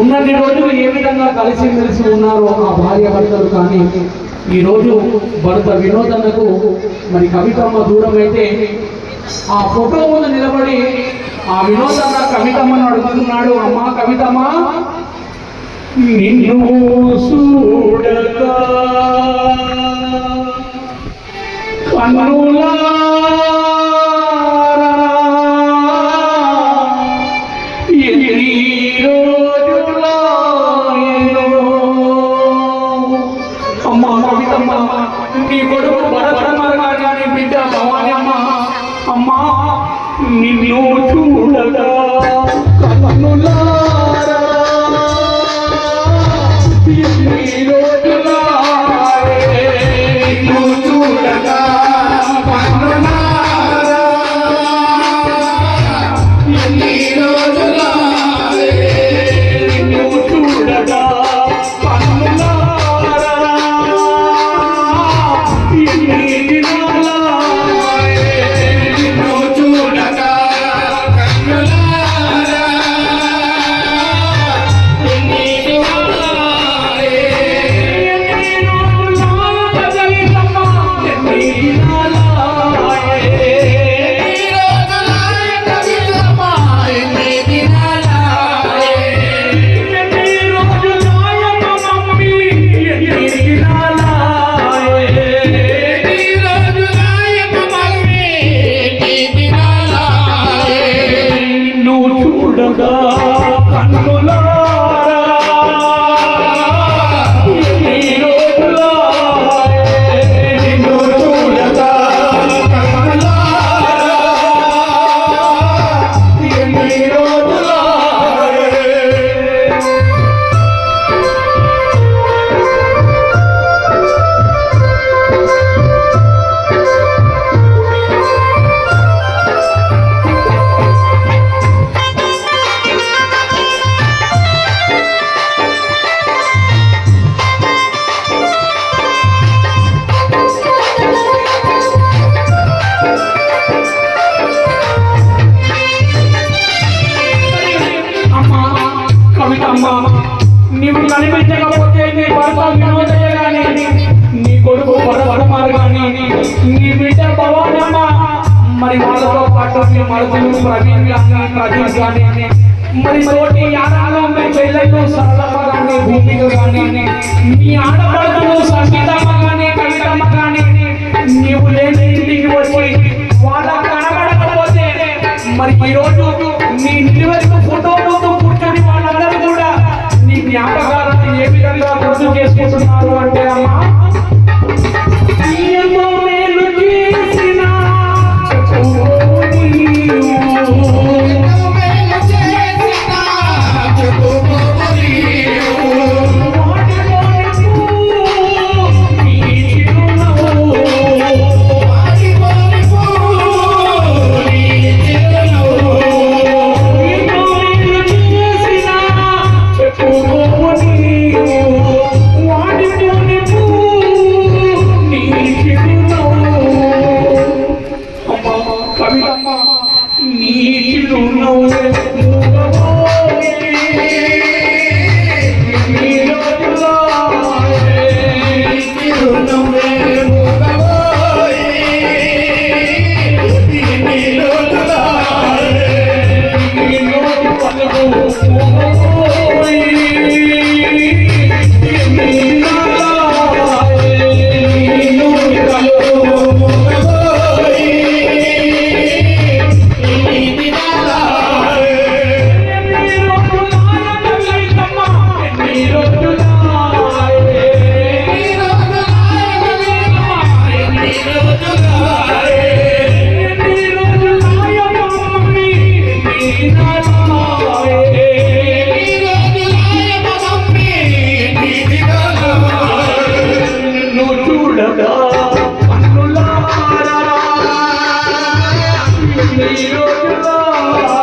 ఉన్నన్ని రోజులు ఏ విధంగా కలిసి మెలిసి ఉన్నారో ఆ భార్య భర్తలు కానీ ఈ రోజు భర్త వినోదన్నకు మరి కవితమ్మ దూరం అయితే ఆ ఫోటో ముందు నిలబడి ఆ వినోదన్న కవితమ్మను అడుగుతున్నాడు అమ్మా కవితమ్మ నిన్ను చూడక నీ కొడుకు భరతమ్మ గారి అమ్మా నిన్ను కవితమ్మ నీవు కనిపించకపోతే నీ భర్త వినోదయ్య గాని నీ కొడుకు పరపరమారు గాని నీ బిడ్డ భవానమ్మ మరి వాళ్ళతో పాటు మీ మరుదులు ప్రవీణ్ గాని ప్రదీప్ గాని మరి తోటి యారాలు మీ చెల్లెలు సరళమ్మ గాని భూమిక గాని మీ ఆడపడుతులు Allah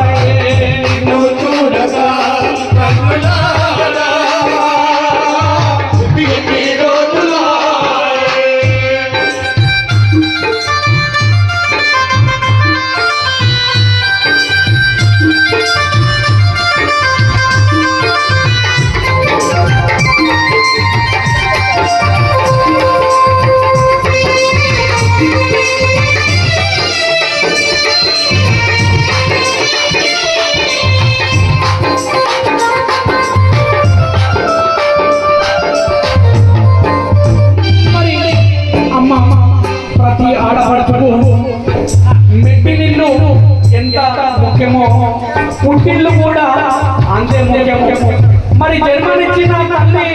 మరి జన్మనిచ్చిన తల్లి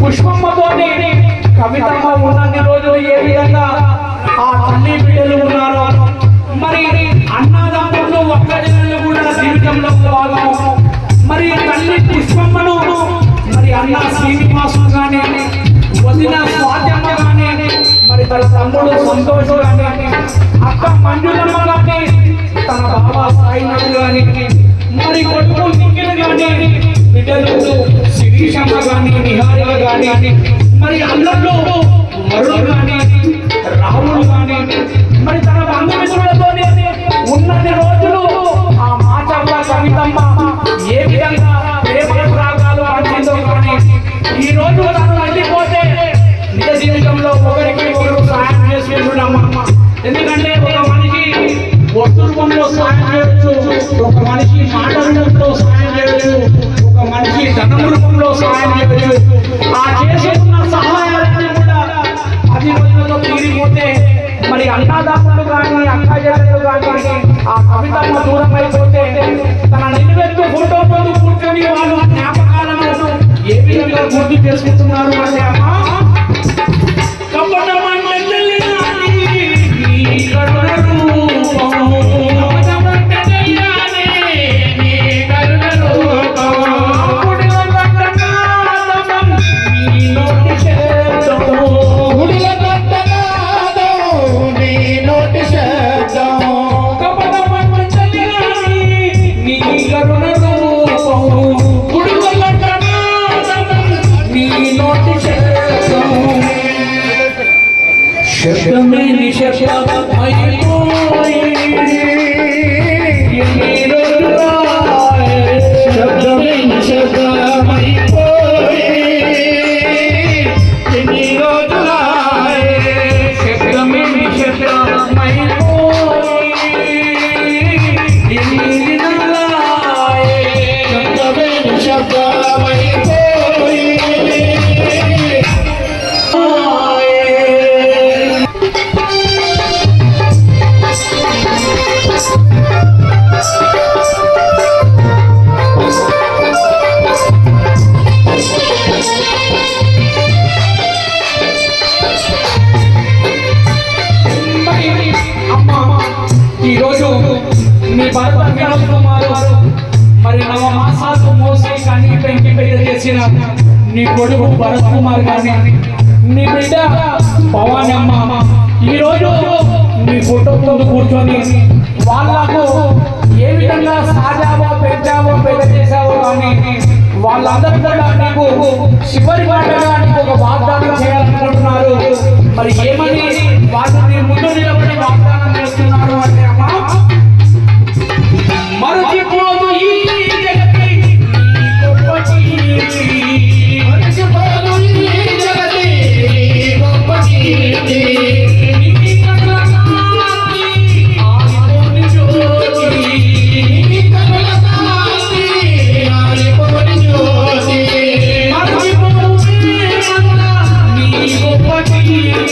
పుష్పమ్మతోని కవితమ్మ ఉన్నన్ని రోజులు ఏ విధంగా ఆ తల్లి బిడ్డలు ఉన్నారో మరి అన్నదాతలు ఒక్కడిల్లు కూడా జీవితంలో భాగం. మరి తల్లి పుష్పమ్మను మరి అన్న శ్రీనివాసు కానీ వదిన స్వాత్యమ్మ కానీ మరి తన తమ్ముడు సంతోష్ కానీ అక్క మంజులమ్మ కానీ తన బాబా సాయినాథ్ కానీ మరి కొడుకు నిఖిల్ కానీ బిడ్డలు శిరీషమ్మ గాని నిహారిక గాని మరి అల్లల్లో వరుణ్ గాని రాహుల్ గాని మరి తన బంధుమిత్రులతో ఉన్నది రోజులు ఆ మాచర్ల కవితమ్మ ఏ విధంగా ప్రేమ రాగాలు పంచిందో కానీ ఈ రోజు తను వెళ్ళిపోతే నిజ జీవితంలో ఒకరికి ఒకరు సహాయం చేసుకుంటున్నామమ్మ ఎందుకంటే ఒక మనిషి వస్తు రూపంలో సహాయం చేయొచ్చు ఒక మనిషి మాట చేసిన నీ కొడుకు భరత్ కుమార్ గాని నీ బిడ్డ భవాని అమ్మ ఈరోజు నీ ఫోటో కూర్చొని వాళ్ళకు ఏ విధంగా సాజావో పెంచావో పెద్ద చేశావో కానీ వాళ్ళందరూ కూడా నీకు చివరి మాటగా నీకు ఒక వాగ్దానం చేయాలనుకుంటున్నారు. మరి ఏమని వాళ్ళు నీ ముందు Thank you.